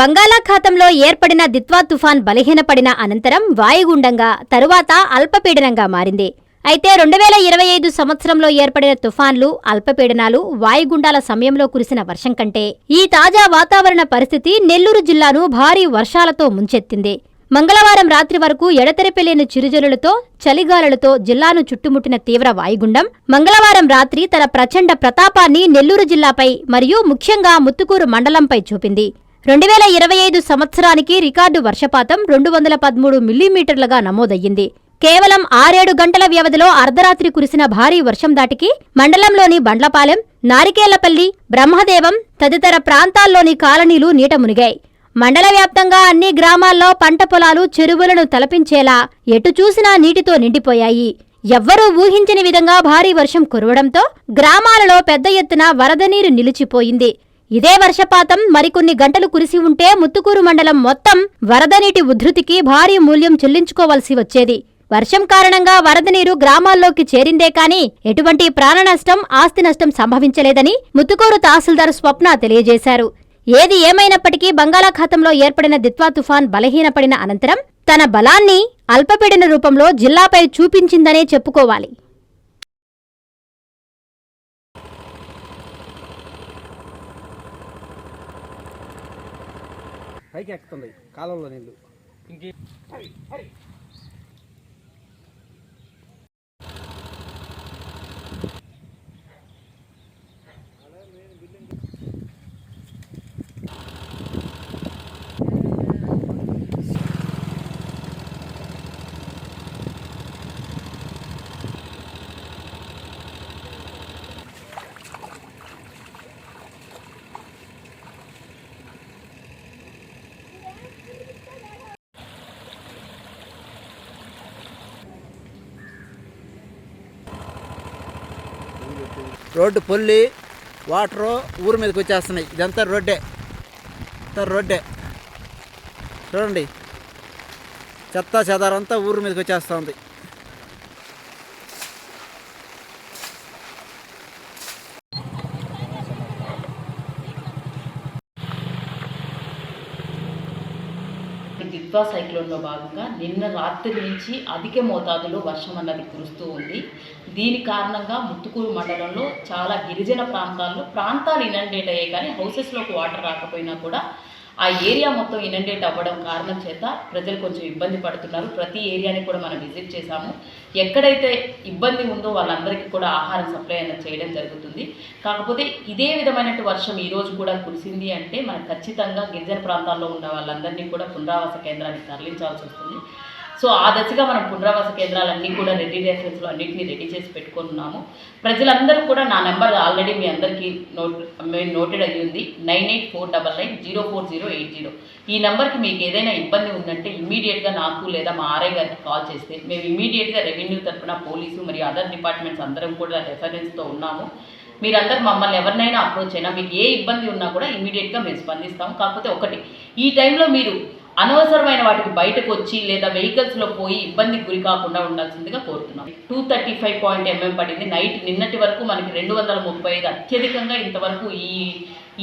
బంగాళాఖాతంలో ఏర్పడిన దిత్వా తుఫాన్ బలహీనపడిన అనంతరం వాయుగుండంగా తరువాత అల్పపీడనంగా మారింది. అయితే రెండు వేల ఇరవై ఐదు సంవత్సరంలో ఏర్పడిన తుఫాన్లు అల్పపీడనాలు వాయుగుండాల సమయంలో కురిసిన వర్షం కంటే ఈ తాజా వాతావరణ పరిస్థితి నెల్లూరు జిల్లాను భారీ వర్షాలతో ముంచెత్తింది. మంగళవారం రాత్రి వరకు ఎడతెరపెలేని చిరుజల్లులతో చలిగాలులతో జిల్లాను చుట్టుముట్టిన తీవ్ర వాయుగుండం మంగళవారం రాత్రి తన ప్రచండ ప్రతాపాన్ని నెల్లూరు జిల్లాపై మరియు ముఖ్యంగా ముత్తుకూరు మండలంపై చూపింది. రెండు వేల ఇరవై ఐదు సంవత్సరానికి రికార్డు వర్షపాతం రెండు వందల పదమూడు మిల్లీమీటర్లుగా నమోదయ్యింది. కేవలం ఆరేడు గంటల వ్యవధిలో అర్ధరాత్రి కురిసిన భారీ వర్షం దాటికి మండలంలోని బండ్లపాలెం నారికేళ్ళపల్లి బ్రహ్మదేవం తదితర ప్రాంతాల్లోని కాలనీలు నీట మునిగాయి. మండల వ్యాప్తంగా అన్ని గ్రామాల్లో పంట పొలాలు చెరువులను తలపించేలా ఎటు చూసినా నీటితో నిండిపోయాయి. ఎవ్వరూ ఊహించని విధంగా భారీ వర్షం కురవడంతో గ్రామాలలో పెద్ద ఎత్తున వరద నీరు నిలిచిపోయింది. ఇదే వర్షపాతం మరికొన్ని గంటలు కురిసి ఉంటే ముత్తుకూరు మండలం మొత్తం వరద నీటి ఉధృతికి భారీ మూల్యం చెల్లించుకోవలసి వచ్చేది. వర్షం కారణంగా వరద నీరు గ్రామాల్లోకి చేరిందే కాని ఎటువంటి ప్రాణ నష్టం ఆస్తి నష్టం సంభవించలేదని ముత్తుకూరు తహసీల్దార్ స్వప్న తెలియజేశారు. ఏది ఏమైనప్పటికీ బంగాళాఖాతంలో ఏర్పడిన దిత్వా తుఫాన్ బలహీనపడిన అనంతరం తన బలాన్ని అల్పపీడన రూపంలో జిల్లాపై చూపించిందనే చెప్పుకోవాలి. పైకి ఎక్కుతుంది కాలంలో నీళ్ళు ఇంకే రోడ్డు పొల్లి వాటరు ఊరు మీదకి వచ్చేస్తున్నాయి. ఇదంతా రోడ్డే. అంతా రోడ్డే. చూడండి. చెత్త చెదారంతా ఊరు మీదకి వచ్చేస్తుంది. దిత్వా సైక్లోన్లో భాగంగా నిన్న రాత్రి నుంచి అధిక మోతాదులో వర్షం అన్నది కురుస్తూ ఉంది. దీని కారణంగా ముత్తుకూరు మండలంలో చాలా గిరిజన ప్రాంతాల్లో ప్రాంతాలు ఇనండేట్ అయ్యాయి కానీ హౌసెస్లోకి వాటర్ రాకపోయినా కూడా ఆ ఏరియా మొత్తం ఇనండేట్ అవ్వడం కారణం చేత ప్రజలు కొంచెం ఇబ్బంది పడుతున్నారు. ప్రతి ఏరియాని కూడా మనం విజిట్ చేశాము. ఎక్కడైతే ఇబ్బంది ఉందో వాళ్ళందరికీ కూడా ఆహారం సప్లై అనేది చేయడం జరుగుతుంది. కాకపోతే ఇదే విధమైనటువంటి వర్షం ఈరోజు కూడా కురిసింది అంటే మనం ఖచ్చితంగా గిరిజన ప్రాంతాల్లో ఉన్న వాళ్ళందరినీ కూడా పునరావాస కేంద్రానికి తరలించాల్సి వస్తుంది. సో ఆ దశగా మనం పునరావాస కేంద్రాలన్నీ కూడా రెడీ రెఫరెన్స్లో అన్నింటినీ రెడీ చేసి పెట్టుకున్నాము ప్రజలందరూ కూడా నా నెంబర్ ఆల్రెడీ మీ అందరికీ నోట్ మేము నోటెడ్ అయ్యి ఉంది. Nine eight four double nine zero four zero eight zero. ఈ నెంబర్కి మీకు ఏదైనా ఇబ్బంది ఉందంటే ఇమీడియట్గా నాకు లేదా మా ఆర్ఐ గారికి కాల్ చేస్తే మేము ఇమీడియట్గా రెవెన్యూ తరఫున పోలీసు మరియు అదర్ డిపార్ట్మెంట్స్ అందరం కూడా రెఫరెన్స్తో ఉన్నాము. మీరందరూ మమ్మల్ని ఎవరినైనా అప్రోచ్ అయినా మీకు ఏ ఇబ్బంది ఉన్నా కూడా ఇమీడియట్గా మేము స్పందిస్తాం కాకపోతే ఒకటి ఈ టైంలో మీరు అనవసరమైన వాటికి బయటకు వచ్చి లేదా వెహికల్స్లో పోయి ఇబ్బందికి గురి కాకుండా ఉండాల్సిందిగా కోరుతున్నాం. Two thirty five point MM పడింది. నైట్ నిన్నటి వరకు మనకి రెండు వందల ముప్పై ఐదు అత్యధికంగా ఇంతవరకు ఈ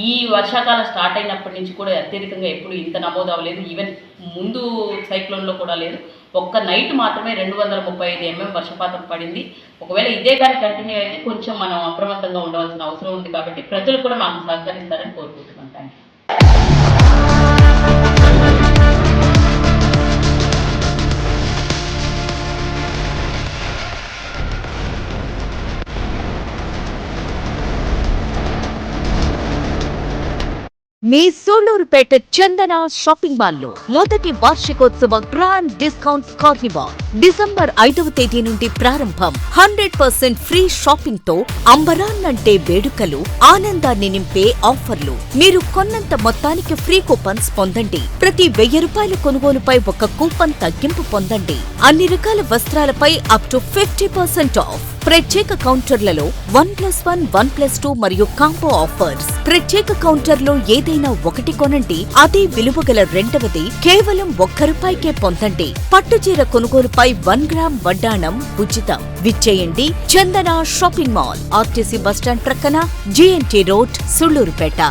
ఈ వర్షాకాలం స్టార్ట్ అయినప్పటి నుంచి కూడా అత్యధికంగా ఎప్పుడు ఇంత నమోదు అవ్వలేదు ఈవెన్ ముందు సైక్లోన్లో కూడా లేదు. ఒక్క నైట్ మాత్రమే రెండు వందల ముప్పై ఐదు ఎంఎం వర్షపాతం పడింది. ఒకవేళ ఇదే కానీ కంటిన్యూ అయితే కొంచెం మనం అప్రమత్తంగా ఉండవలసిన అవసరం ఉంది కాబట్టి ప్రజలు కూడా మాకు సహకరిస్తారని కోరుకుంటున్నాం. థ్యాంక్ యూ మీ సూళ్ళూరుపేట చందన షాపింగ్ మాల్లో మొదటి వార్షికోత్సవ గ్రాండ్ డిస్కౌంట్ కార్నివాల్ డిసెంబర్ ఐదవ తేదీ నుండి ప్రారంభం. హండ్రెడ్ పర్సెంట్ ఫ్రీ షాపింగ్తో అంబరాన్నంటే వేడుకలు ఆనందాన్ని నింపే ఆఫర్లు. మీరు కొన్నంత మొత్తానికి ఫ్రీ కూపన్స్ పొందండి. ప్రతి వెయ్యి రూపాయల కొనుగోలుపై ఒక కూపన్ తగ్గింపు పొందండి. అన్ని రకాల వస్త్రాలపై up to fifty percent off ప్రత్యేక కౌంటర్లలో one plus one one plus two మరియు కాంబో ఆఫర్స్. ప్రత్యేక కౌంటర్లో ఏదైనా ఒకటి కొనండి అదే విలువ గల రెండవది కేవలం ఒక్క రూపాయికే పొందండి. పట్టుచీర కొనుగోలుపై వన్ గ్రామ్ వడ్డాణం ఉచితం. విచ్చేయండి Chandana shopping mall RTC bus stand ప్రక్కన జీఎన్టీ రోడ్ సుళ్ళూరుపేట